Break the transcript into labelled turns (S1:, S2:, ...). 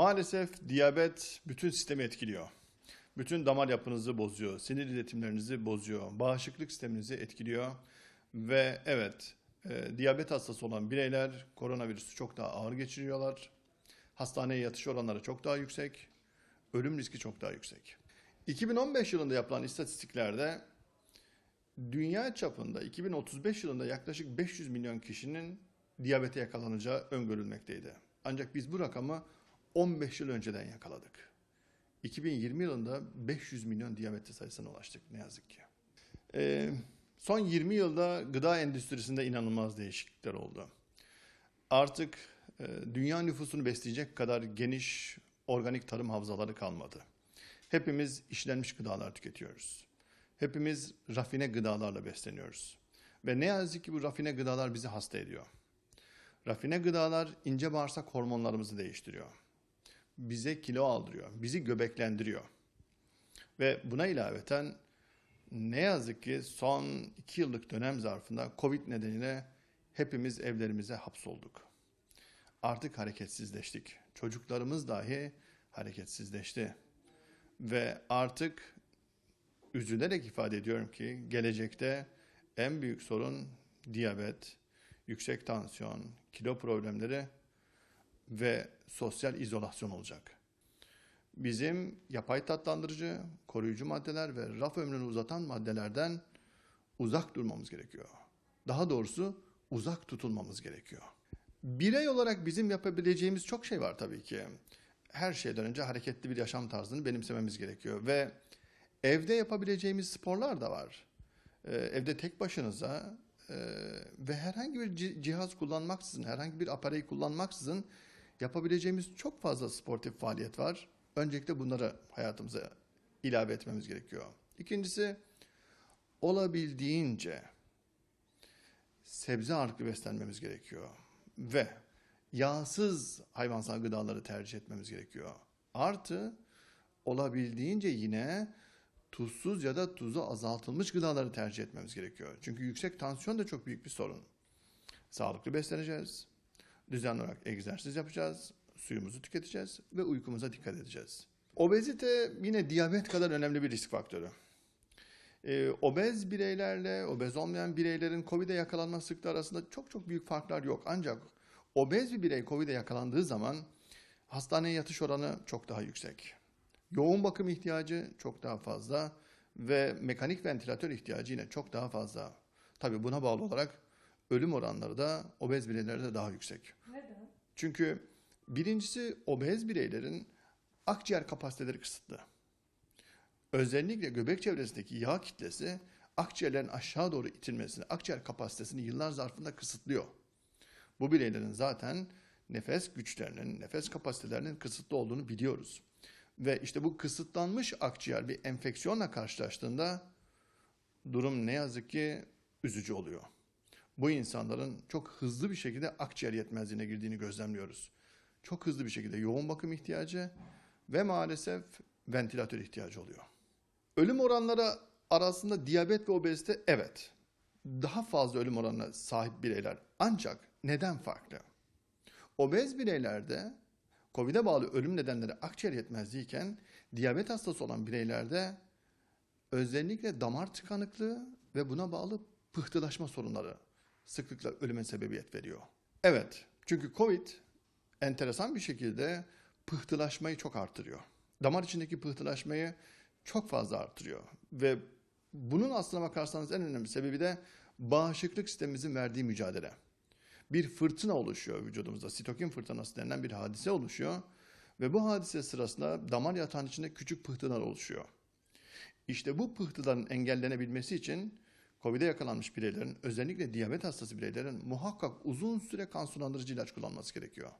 S1: Maalesef diyabet bütün sistemi etkiliyor. Bütün damar yapınızı bozuyor, sinir iletimlerinizi bozuyor, bağışıklık sisteminizi etkiliyor. Ve evet, e, diyabet hastası olan bireyler koronavirüsü çok daha ağır geçiriyorlar. Hastaneye yatış oranları çok daha yüksek, ölüm riski çok daha yüksek. 2015 yılında yapılan istatistiklerde dünya çapında 2035 yılında yaklaşık 500 milyon kişinin diyabete yakalanacağı öngörülmekteydi. Ancak biz bu rakamı 15 yıl önceden yakaladık. 2020 yılında 500 milyon diyabetli sayısına ulaştık ne yazık ki. Ee, son 20 yılda gıda endüstrisinde inanılmaz değişiklikler oldu. Artık e, dünya nüfusunu besleyecek kadar geniş organik tarım havzaları kalmadı. Hepimiz işlenmiş gıdalar tüketiyoruz. Hepimiz rafine gıdalarla besleniyoruz. Ve ne yazık ki bu rafine gıdalar bizi hasta ediyor. Rafine gıdalar ince bağırsak hormonlarımızı değiştiriyor. Bize kilo aldırıyor, bizi göbeklendiriyor. Ve buna ilaveten ne yazık ki son iki yıllık dönem zarfında Covid nedeniyle hepimiz evlerimize hapsolduk. Artık hareketsizleştik. Çocuklarımız dahi hareketsizleşti. Ve artık üzülerek ifade ediyorum ki gelecekte en büyük sorun diyabet, yüksek tansiyon, kilo problemleri ve sosyal izolasyon olacak. Bizim yapay tatlandırıcı, koruyucu maddeler ve raf ömrünü uzatan maddelerden uzak durmamız gerekiyor. Daha doğrusu uzak tutulmamız gerekiyor. Birey olarak bizim yapabileceğimiz çok şey var tabii ki. Her şeyden önce hareketli bir yaşam tarzını benimsememiz gerekiyor ve evde yapabileceğimiz sporlar da var. Ee, evde tek başınıza e, ve herhangi bir ci- cihaz kullanmaksızın, herhangi bir apareyı kullanmaksızın yapabileceğimiz çok fazla sportif faaliyet var. Öncelikle bunları hayatımıza ilave etmemiz gerekiyor. İkincisi olabildiğince sebze ağırlıklı beslenmemiz gerekiyor ve yağsız hayvansal gıdaları tercih etmemiz gerekiyor. Artı olabildiğince yine tuzsuz ya da tuzu azaltılmış gıdaları tercih etmemiz gerekiyor. Çünkü yüksek tansiyon da çok büyük bir sorun. Sağlıklı besleneceğiz. Düzenli olarak egzersiz yapacağız. Suyumuzu tüketeceğiz ve uykumuza dikkat edeceğiz. Obezite yine diyabet kadar önemli bir risk faktörü. Ee, obez bireylerle obez olmayan bireylerin COVID'e yakalanma sıklığı arasında çok çok büyük farklar yok. Ancak obez bir birey COVID'e yakalandığı zaman hastaneye yatış oranı çok daha yüksek. Yoğun bakım ihtiyacı çok daha fazla ve mekanik ventilatör ihtiyacı yine çok daha fazla. Tabii buna bağlı olarak ölüm oranları da obez bireylerde daha yüksek. Çünkü birincisi obez bireylerin akciğer kapasiteleri kısıtlı. Özellikle göbek çevresindeki yağ kitlesi akciğerlerin aşağı doğru itilmesini, akciğer kapasitesini yıllar zarfında kısıtlıyor. Bu bireylerin zaten nefes güçlerinin, nefes kapasitelerinin kısıtlı olduğunu biliyoruz. Ve işte bu kısıtlanmış akciğer bir enfeksiyonla karşılaştığında durum ne yazık ki üzücü oluyor. Bu insanların çok hızlı bir şekilde akciğer yetmezliğine girdiğini gözlemliyoruz. Çok hızlı bir şekilde yoğun bakım ihtiyacı ve maalesef ventilatör ihtiyacı oluyor. Ölüm oranları arasında diyabet ve obezite evet daha fazla ölüm oranına sahip bireyler ancak neden farklı? Obez bireylerde COVID'e bağlı ölüm nedenleri akciğer yetmezliği iken diyabet hastası olan bireylerde özellikle damar tıkanıklığı ve buna bağlı pıhtılaşma sorunları sıklıkla ölüme sebebiyet veriyor. Evet, çünkü COVID enteresan bir şekilde pıhtılaşmayı çok artırıyor. Damar içindeki pıhtılaşmayı çok fazla artırıyor ve bunun aslına bakarsanız en önemli sebebi de bağışıklık sistemimizin verdiği mücadele. Bir fırtına oluşuyor vücudumuzda. Sitokin fırtınası denilen bir hadise oluşuyor ve bu hadise sırasında damar yatağın içinde küçük pıhtılar oluşuyor. İşte bu pıhtıların engellenebilmesi için COVID'e yakalanmış bireylerin özellikle diyabet hastası bireylerin muhakkak uzun süre kan sulandırıcı ilaç kullanması gerekiyor.